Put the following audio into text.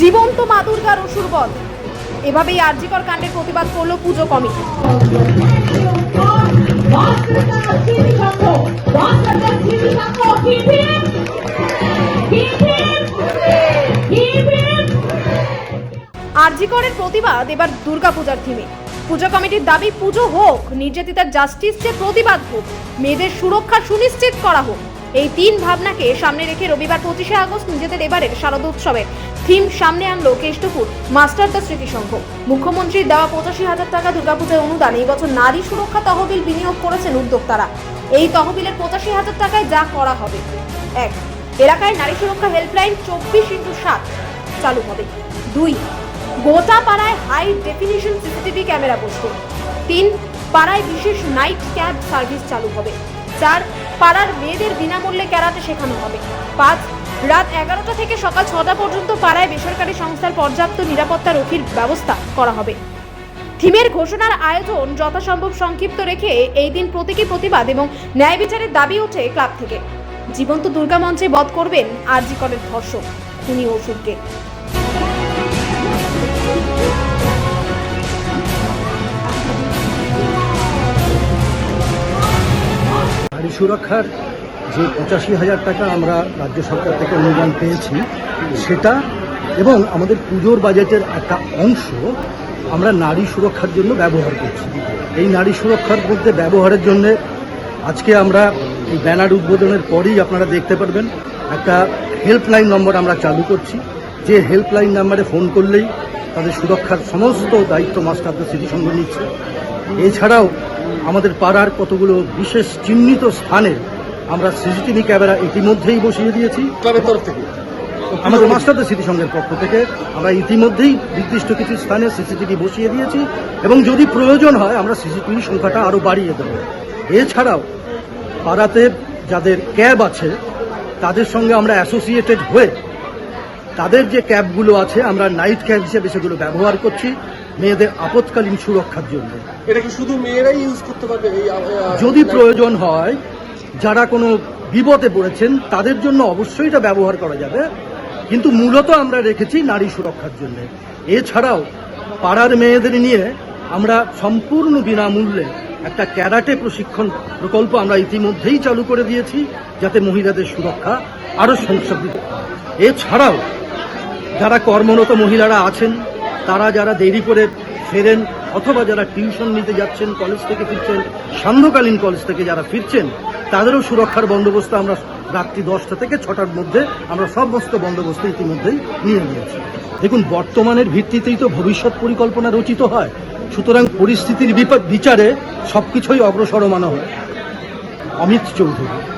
জীবন্ত মা দুর্গার অসুর বধ। এভাবেই আরজিকর কাণ্ডের প্রতিবাদ করল পুজো কমিটি। আরজিকরের প্রতিবাদ এবার দুর্গাপূজার থিমে। পুজো কমিটির দাবি, পুজো হোক, নির্যাতিতার জাস্টিস যে প্রতিবাদ হোক, মেয়েদের সুরক্ষা সুনিশ্চিত করা হোক। এই তিন ভাবনাকে সামনে রেখে রবিবার পঁচিশে আগস্ট নিজেদের এবারের শারদ উৎসবের থিম সামনে আনলো কেষ্টপুর, মাস্টার দ্য স্মৃতি সংঘ মুখ্যমন্ত্রীর দেওয়া পঁচাশি হাজার টাকা দুর্গাপূজার অনুদান এই বছর নারী সুরক্ষা তহবিল বিনিয়োগ করেছেন উদ্যোক্তারা। এই তহবিলের পঁচাশি হাজার টাকায় যা করা হবে। এক, এলাকায় নারী সুরক্ষা হেল্পলাইন চব্বিশ ইন্টু সাত চালু হবে। দুই, গোটা পাড়ায় হাই ডেফিনিশন সিসিটিভি ক্যামেরা বসবে তিন, পাড়ায় বিশেষ নাইট ক্যাব সার্ভিস চালু হবে। চার পাড়ার মেয়েদের বিনামূল্যে ক্যারাটে শেখানো হবে। পাঁচ, রাত এগারোটা থেকে সকাল ছটা পর্যন্ত পাড়ায় বেসরকারি সংস্থার পর্যাপ্ত নিরাপত্তা রক্ষীর ব্যবস্থা করা হবে। থিমের ঘোষণার আয়োজন যথাসম্ভব সংক্ষিপ্ত রেখে এই দিন প্রতীকী প্রতিবাদ এবং ন্যায় বিচারের দাবি ওঠে ক্লাব থেকে। জীবন্ত দুর্গা মঞ্চে বধ করবেন আরজি করের ধর্ষক তিনি ওষুধকে নারী সুরক্ষার যে পঁচাশি হাজার টাকা আমরা রাজ্য সরকার থেকে অনুদান পেয়েছি, সেটা এবং আমাদের পুজোর বাজেটের একটা অংশ আমরা নারী সুরক্ষার জন্য ব্যবহার করছি। এই নারী সুরক্ষার মধ্যে ব্যবহারের জন্য আজকে আমরা এই ব্যানার উদ্বোধনের পরেই আপনারা দেখতে পারবেন, একটা হেল্পলাইন নম্বর আমরা চালু করছি। যে হেল্পলাইন নাম্বারে ফোন করলেই তাদের সুরক্ষার সমস্ত দায়িত্ব মাস্টারদের স্মৃতি সঙ্গে নিচ্ছে। এছাড়াও আমাদের পাড়ার কতগুলো বিশেষ চিহ্নিত স্থানে আমরা সিসিটিভি ক্যামেরা ইতিমধ্যেই বসিয়ে দিয়েছি। ক্লাবের তরফ থেকে। আমাদের মাস্টারদের স্মৃতি সংঘের পক্ষ থেকে আমরা ইতিমধ্যেই নির্দিষ্ট কিছু স্থানে সিসিটিভি বসিয়ে দিয়েছি এবং যদি প্রয়োজন হয় আমরা সিসিটিভি সংখ্যাটা আরও বাড়িয়ে দেব। এছাড়াও পাড়াতে যাদের ক্যাব আছে তাদের সঙ্গে আমরা অ্যাসোসিয়েটেড হয়ে তাদের যে ক্যাবগুলো আছে আমরা নাইট ক্যাব হিসেবে সেগুলো ব্যবহার করছি। মেয়েদের আপৎকালীন সুরক্ষার জন্য। এটা কি শুধু মেয়েরাই ইউজ করতে পারবে যদি প্রয়োজন হয় যারা কোনো বিপদে পড়েছেন তাদের জন্য অবশ্যই এটা ব্যবহার করা যাবে। কিন্তু মূলত আমরা রেখেছি নারী সুরক্ষার জন্য। এছাড়াও পাড়ার মেয়েদের নিয়ে আমরা সম্পূর্ণ বিনামূল্যে একটা ক্যারাটে প্রশিক্ষণ প্রকল্প আমরা ইতিমধ্যেই চালু করে দিয়েছি যাতে মহিলাদের সুরক্ষা আরও সংশোধিত এছাড়াও যারা কর্মরত মহিলারা আছেন তারা যারা দেরি করে ফেরেন অথবা যারা টিউশন নিতে যাচ্ছেন, কলেজ থেকে ফিরছেন, সান্ধ্যকালীন কলেজ থেকে যারা ফিরছেন, তাদেরও সুরক্ষার বন্দোবস্ত আমরা রাত্রি দশটা থেকে ছটার মধ্যে আমরা সমস্ত বন্দোবস্ত ইতিমধ্যেই নিয়ে নিয়েছি। দেখুন, বর্তমানের ভিত্তিতেই তো ভবিষ্যৎ পরিকল্পনা রচিত হয়। সুতরাং পরিস্থিতির বিপা- বিচারে সবকিছুই অগ্রসরমানো হয়। অমিত চৌধুরী।